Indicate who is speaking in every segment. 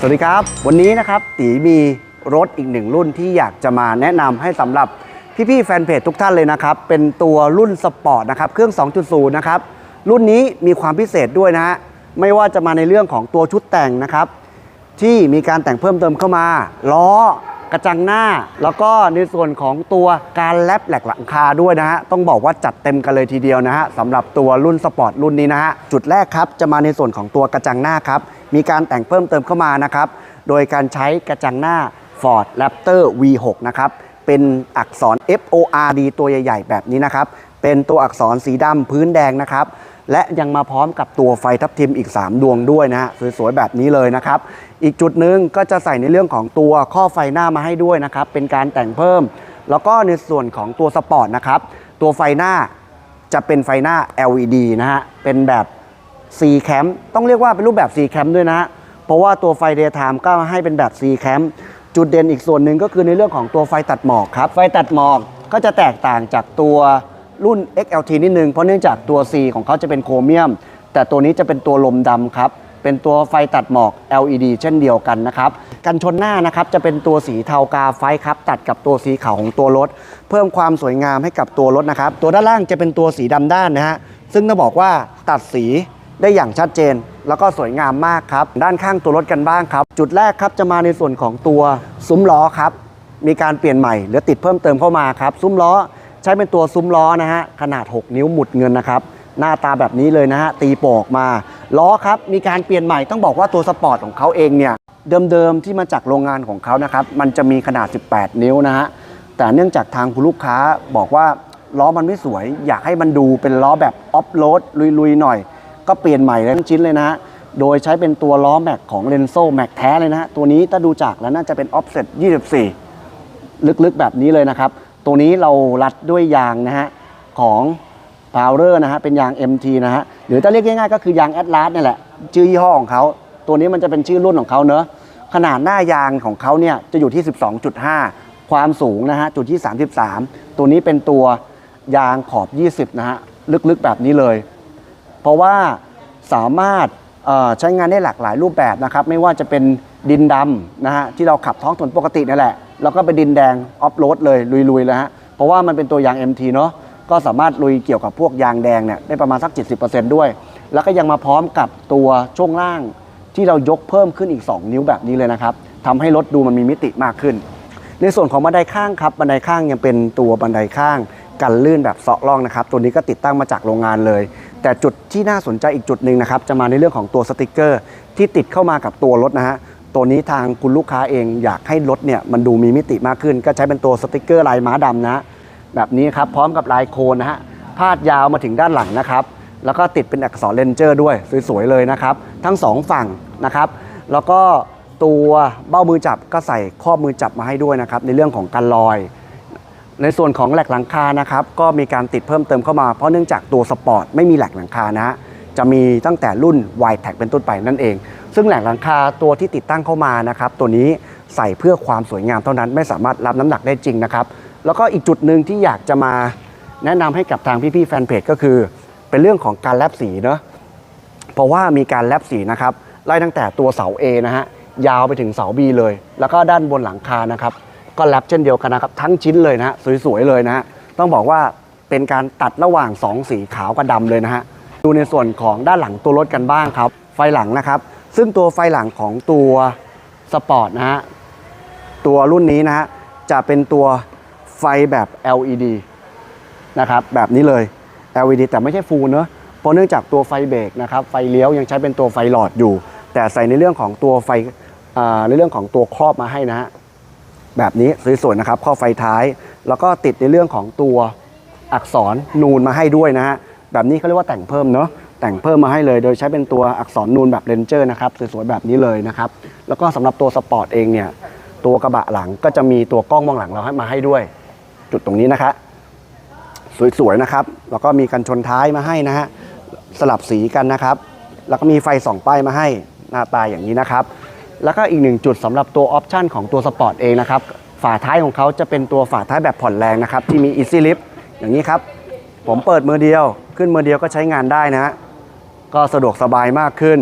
Speaker 1: สวัสดีครับ วันนี้นะครับตีมีรถอีกหนึ่งรุ่นที่อยากจะมาแนะนำให้สำหรับพี่ๆแฟนเพจทุกท่านเลยนะครับ เป็นตัวรุ่นสปอร์ตนะครับ เครื่อง 2.0 นะครับ รุ่นนี้มีความพิเศษด้วยนะฮะ ไม่ว่าจะมาในเรื่องของตัวชุดแต่งนะครับ ที่มีการแต่งเพิ่มเติมเข้ามา ล้อ กระจังหน้า แล้วก็ในส่วนของตัวการแลบแหลกหลังคาด้วยนะฮะ ต้องบอกว่าจัดเต็มกันเลยทีเดียวนะฮะสำหรับตัวรุ่นสปอร์ตรุ่นนี้นะฮะ จุดแรกครับจะมาในส่วนของตัวกระจังหน้าครับ มีการแต่งเพิ่มเติมเข้ามานะครับ โดยการใช้กระจังหน้า Ford Raptor V6 นะครับ เป็นอักษร FORD ตัวใหญ่ ๆ แบบนี้นะครับ เป็นตัวอักษรสีดำพื้นแดงนะครับ และยังมาพร้อมกับตัวไฟทับทิมอีก 3 ดวงด้วยนะฮะสวยๆแบบนี้เลยนะครับ อีกจุดหนึ่งก็จะใส่ในเรื่องของตัวข้อไฟหน้ามาให้ด้วยนะครับ เป็นการแต่งเพิ่ม แล้วก็ในส่วนของตัวสปอร์ตนะครับ ตัวไฟหน้าจะเป็นไฟหน้า LED นะฮะ เป็นแบบ C cam ต้องเรียกว่าเป็นรูปแบบ C cam ด้วยนะฮะเพราะว่าตัวไฟ daytime ก็ให้เป็นแบบ C cam จุดเด่นอีกส่วนหนึ่งก็คือในเรื่องของตัวไฟตัดหมอกครับ ไฟตัดหมอกก็จะแตกต่างจากตัว รุ่น XLT นิดนึง เพราะเนื่องจากตัว C ของเขาจะเป็นโครเมียม แต่ตัวนี้จะเป็นตัวลมดำครับ เป็นตัวไฟตัดหมอก LED เช่นเดียวกันนะครับ กันชนหน้านะครับจะเป็นตัวสีเทากาไฟครับ ตัดกับตัวสีขาวของตัวรถ เพิ่มความสวยงามให้กับตัวรถนะครับ ตัวด้านล่างจะเป็นตัวสีดำด้านนะฮะ ซึ่งต้องบอกว่าตัดสีได้อย่างชัดเจน แล้วก็สวยงามมากครับ ด้านข้างตัวรถกันบ้างครับ จุดแรกครับจะมาในส่วนของตัวซุ้มล้อครับ มีการเปลี่ยนใหม่หรือติดเพิ่มเติมเข้ามาครับ ซุ้มล้อ ใช้เป็นตัวซุ้มล้อนะฮะขนาด 6 นิ้วหมุดเงินนะครับหน้าตาแบบนี้เลยนะฮะตีโปกมา ล้อครับมีการเปลี่ยนใหม่ต้องบอกว่าตัวสปอร์ตของเขาเองเนี่ยเดิมๆที่มาจากโรงงานของเขานะครับมันจะมีขนาด 18 นิ้วนะฮะแต่เนื่องจากทางคุณลูกค้าบอกว่าล้อมันไม่สวย อยากให้มันดูเป็นล้อแบบออฟโรดลุยๆหน่อย ก็เปลี่ยนใหม่ทั้งชิ้นเลยนะฮะโดยใช้เป็นตัวล้อแม็กของเลนโซแม็กแท้เลยนะฮะตัวนี้ถ้าดูจากแล้วน่าจะเป็นออฟเซ็ต24 ลึกๆแบบนี้เลยนะครับ ตัวนี้เรารัดด้วยยางนะฮะของ p o w e r นะฮะเป็นยาง MT นะฮะหรือถ้าเรียกง่ายๆก็คือยาง Atlas นี่แหละชื่อยี่ห้อของเขาตัวนี้มันจะเป็นชื่อรุ่นของเขาเนอะขนาดหน้ายางของเขาเนี่ยจะอยู่ที่ 12.5 ความสูงนะฮะจุดที่ 33 ตัวนี้เป็นตัวยางขอบ 20 นะฮะ ลึกๆแบบนี้เลย เพราะว่าสามารถใช้งานได้หลากหลายรูปแบบนะครับ ไม่ว่าจะเป็นดินดำนะฮะที่เราขับท้องถนนปกตินั่นแหละ แล้วก็เป็นดินแดงออฟโรดเลยลุยๆเลยฮะเพราะว่ามันเป็นตัวยาง MT เนาะก็สามารถลุยเกี่ยวกับพวกยางแดงเนี่ยได้ประมาณสัก 70%ด้วย แล้วก็ยังมาพร้อมกับตัวช่วงล่างที่เรายกเพิ่มขึ้นอีก 2 นิ้วแบบนี้เลยนะครับทำให้รถดูมันมีมิติมากขึ้น ในส่วนของบันไดข้างครับบันไดข้างยังเป็นตัวบันไดข้างกันลื่นแบบเซาะร่องนะครับ ตัวนี้ก็ติดตั้งมาจากโรงงานเลย แต่จุดที่น่าสนใจอีกจุดหนึ่งนะครับ จะมาในเรื่องของตัวสติกเกอร์ ที่ติดเข้ามากับตัวรถนะฮะ ตัวนี้ทางคุณลูกค้าเองอยากให้รถเนี่ยมันดูมีมิติมากขึ้น ก็ใช้เป็นตัวสติกเกอร์ลายม้าดำนะ แบบนี้ครับ พร้อมกับลายโคนนะฮะพาดยาวมาถึงด้านหลังนะครับ แล้วก็ติดเป็นอักษรเลนเจอร์ด้วยสวยๆเลยนะครับ ทั้งสองฝั่งนะครับ แล้วก็ตัวเบ้ามือจับก็ใส่ข้อมือจับมาให้ด้วยนะครับ ในเรื่องของการลอย ในส่วนของแหลกหลังคานะครับ ก็มีการติดเพิ่มเติมเข้ามาเพราะเนื่องจากตัวสปอร์ตไม่มีแหลกหลังคานะฮะจะมีตั้งแต่รุ่น y t แท็เป็นต้นไปนั่นเอง ซึ่งแหลกหลังคาตัวที่ติดตั้งเข้ามานะครับตัวนี้ใส่เพื่อความสวยงามเท่านั้นไม่สามารถรับน้ำหนักได้จริงนะครับ แล้วก็อีกจุดหนึ่งที่อยากจะมาแนะนำให้กับทางพี่ๆแฟนเพจก็คือ เป็นเรื่องของการแลบสีเนาะเพราะว่ามีการแลบสีนะครับไล่ตั้งแต่ตัวเสา A นะฮะยาวไปถึงเสา B เลย แล้วก็ด้านบนหลังคานะครับก็แลบเช่นเดียวกันนะครับทั้งชิ้นเลยนะฮะสวยๆเลยนะฮะต้องบอกว่าเป็นการตัดระหว่าง 2 สีขาวกับดำเลยนะฮะดูในส่วนของด้านหลังตัวรถกันบ้างครับ ไฟหลังนะครับ ซึ่งตัวไฟหลังของตัวสปอร์ตนะฮะ ตัวรุ่นนี้นะฮะ จะเป็นตัวไฟแบบ LED นะครับ แบบนี้เลย LED แต่ไม่ใช่ฟูลเนอะเพราะเนื่องจากตัวไฟเบรกนะครับ ไฟเลี้ยวยังใช้เป็นตัวไฟหลอดอยู่ แต่ใส่ในเรื่องของตัวไฟในเรื่องของตัวครอบมาให้นะฮะ แบบนี้สวยๆนะครับ ข้อไฟท้าย แล้วก็ติดในเรื่องของตัวอักษรนูนมาให้ด้วยนะฮะ แบบนี้เขาเรียกว่าแต่งเพิ่มเนอะ แต่งเพิ่มมาให้เลย โดยใช้เป็นตัวอักษรนูนแบบเลนเจอร์นะครับสวยๆแบบนี้เลยนะครับแล้วก็สำหรับตัวสปอร์ตเองเนี่ยตัวกระบะหลังก็จะมีตัวกล้องมองหลังเราให้มาให้ด้วย จุดตรงนี้นะคะสวยๆนะครับ แล้วก็มีกันชนท้ายมาให้นะฮะสลับสีกันนะครับ แล้วก็มีไฟส่องป้ายมาให้หน้าตาอย่างนี้นะครับ แล้วก็อีกหนึ่งจุดสำหรับตัวออปชันของตัวสปอร์ตเองนะครับฝาท้ายของเขาจะเป็นตัวฝาท้ายแบบผ่อนแรงนะครับ ที่มี Easy Lift อย่างนี้ครับ ผมเปิดมือเดียว ขึ้นมือเดียวก็ใช้งานได้นะฮะ ก็สะดวกสบายมากขึ้น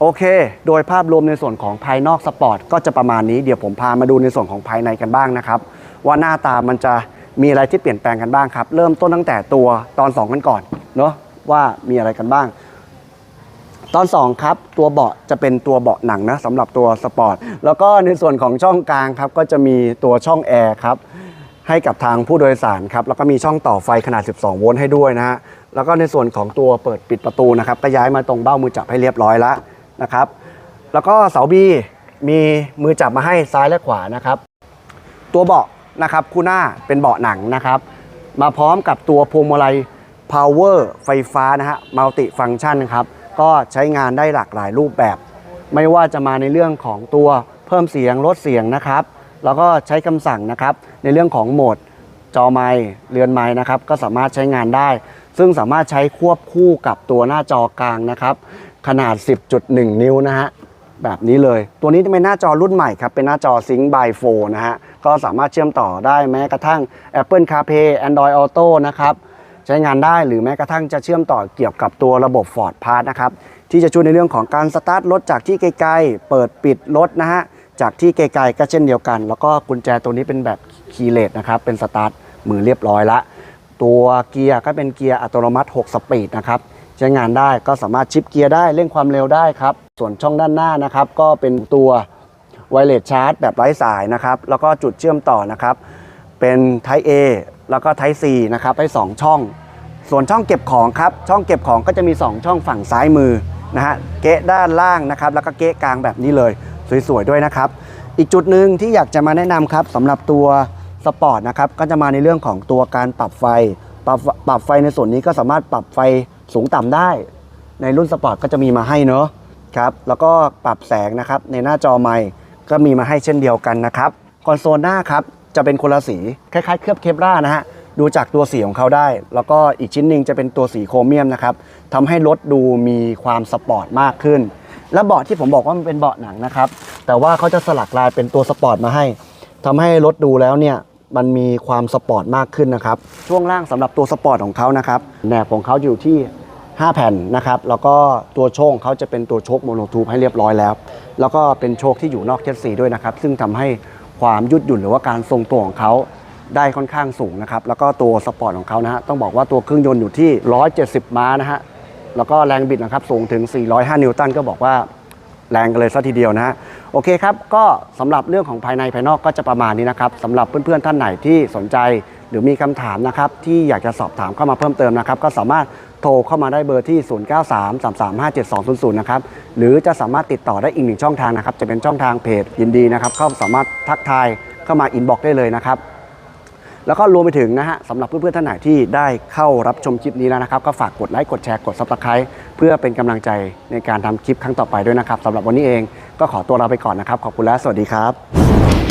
Speaker 1: โอเค โดยภาพรวมในส่วนของภายนอกสปอร์ตก็จะประมาณนี้เดี๋ยวผมพามาดูในส่วนของภายในกันบ้างนะครับ ว่าหน้าตามันจะมีอะไรที่เปลี่ยนแปลงกันบ้างครับ เริ่มต้นตั้งแต่ตัวตอน 2 กันก่อนเนาะว่ามีอะไรกันบ้าง ตอน 2 ครับ ตัวเบาะจะเป็นตัวเบาะหนังนะสำหรับตัวสปอร์ตแล้วก็ในส่วนของช่องกลางครับ ก็จะมีตัวช่องแอร์ครับ ให้กับทางผู้โดยสารครับแล้วก็มีช่องต่อไฟขนาด 12 โวลต์ให้ด้วยนะฮะแล้วก็ในส่วนของตัวเปิดปิดประตูนะครับก็ย้ายมาตรงเบ้ามือจับให้เรียบร้อยแล้วนะครับแล้วก็เสาบีมีมือจับมาให้ซ้ายและขวานะครับตัวเบาะนะครับคู่หน้าเป็นเบาะหนังนะครับ มาพร้อมกับตัวพวงมาลัย power ไฟฟ้านะฮะ multi function ครับก็ใช้งานได้หลากหลายรูปแบบ ไม่ว่าจะมาในเรื่องของตัวเพิ่มเสียงลดเสียงนะครับ แล้วก็ใช้คำสั่งนะครับ ในเรื่องของโหมดจอไมค์เรือนไม้นะครับ ก็สามารถใช้งานได้ ซึ่งสามารถใช้ควบคู่กับตัวหน้าจอกลางนะครับ ขนาด 10.1 นิ้วนะฮะแบบนี้เลย ตัวนี้จะเป็นหน้าจอรุ่นใหม่ครับ เป็นหน้าจอ Sync by 4นะฮะ ก็สามารถเชื่อมต่อได้แม้กระทั่ง Apple CarPlay Android Auto นะครับ ใช้งานได้หรือแม้กระทั่งจะเชื่อมต่อเกี่ยวกับตัวระบบ Ford Pass นะครับ ที่จะช่วยในเรื่องของการสตาร์ทรถจากที่ไกลๆ เปิดปิดรถนะฮะ จากที่ไกลๆก็เช่นเดียวกัน แล้วก็กุญแจตัวนี้เป็นแบบคีย์เลสนะครับ เป็นสตาร์ทมือเรียบร้อยละ ตัวเกียร์ก็เป็นเกียร์อัตโนมัติ 6 สปีดนะครับ ใช้งานได้ก็สามารถชิปเกียร์ได้เร่งความเร็วได้ครับ ส่วนช่องด้านหน้านะครับ ก็เป็นตัวไวเลสชาร์จแบบไร้สายนะครับ แล้วก็จุดเชื่อมต่อนะครับ เป็น Type A แล้วก็ Type C นะครับให้2ช่อง ส่วนช่องเก็บของครับ ช่องเก็บของก็จะมี 2 ช่องฝั่งซ้ายมือนะฮะ เกะด้านล่างนะครับ แล้วก็เกะกลางแบบนี้เลย สวยๆด้วยนะครับ อีกจุดหนึ่งที่อยากจะมาแนะนำครับสำหรับตัวสปอร์ตนะครับก็จะมาในเรื่องของตัวการปรับไฟ ปรับปรับไฟในส่วนนี้ก็สามารถปรับไฟสูงต่ำได้ ในรุ่นสปอร์ตก็จะมีมาให้เนอะครับแล้วก็ปรับแสงนะครับในหน้าจอไมค์ก็มีมาให้เช่นเดียวกันนะครับคอนโซลหน้าครับจะเป็นคนละสีคล้ายๆ เคลือบเคปรานะฮะดูจากตัวสีของเขาได้ แล้วก็อีกชิ้นหนึ่งจะเป็นตัวสีโครเมียมนะครับทำให้รถดูมีความสปอร์ตมากขึ้น และเบาะที่ผมบอกว่ามันเป็นเบาะหนังนะครับ แต่ว่าเขาจะสลักลายเป็นตัวสปอร์ตมาให้ทำให้รถดูแล้วเนี่ยมันมีความสปอร์ตมากขึ้นนะครับ ช่วงล่างสำหรับตัวสปอร์ตของเขานะครับแหนบของเขาอยู่ที่ 5 แผ่นนะครับ แล้วก็ตัวโชคของเขาจะเป็นตัวโชคโมโนทูบให้เรียบร้อยแล้ว แล้วก็เป็นโชคที่อยู่นอกเชสซีด้วยนะครับ ซึ่งทำให้ความยืดหยุ่นหรือว่าการทรงตัวของเขาได้ค่อนข้างสูงนะครับ แล้วก็ตัวสปอร์ตของเขานะฮะต้องบอกว่าตัวเครื่องยนต์อยู่ที่ 170 ม้านะฮะ แล้วก็แรงบิดนะครับสูงถึง 405 นิวตันก็บอกว่าแรงกันเลยซะทีเดียวนะฮะโอเคครับ ก็สำหรับเรื่องของภายในภายนอกก็จะประมาณนี้นะครับสำหรับเพื่อนๆท่านไหนที่สนใจ หรือมีคำถามนะครับที่อยากจะสอบถามเข้ามาเพิ่มเติมนะครับ ก็สามารถโทรเข้ามาได้เบอร์ที่ 0933357200 นะครับ หรือจะสามารถติดต่อได้อีกหนึ่งช่องทางนะครับ จะเป็นช่องทางเพจยินดีนะครับ เข้าสามารถทักทายเข้ามาอินบ็อกได้เลยนะครับ แล้วก็รวมไปถึงนะฮะสำหรับเพื่อนๆท่านไหนที่ได้เข้ารับชมคลิปนี้แล้วนะครับ ก็ฝากกดไลค์กดแชร์กดซับสไครต์เพื่อเป็นกำลังใจในการทำคลิปครั้งต่อไปด้วยนะครับสำหรับวันนี้เองก็ขอตัวลาไปก่อนนะครับ ขอบคุณและสวัสดีครับ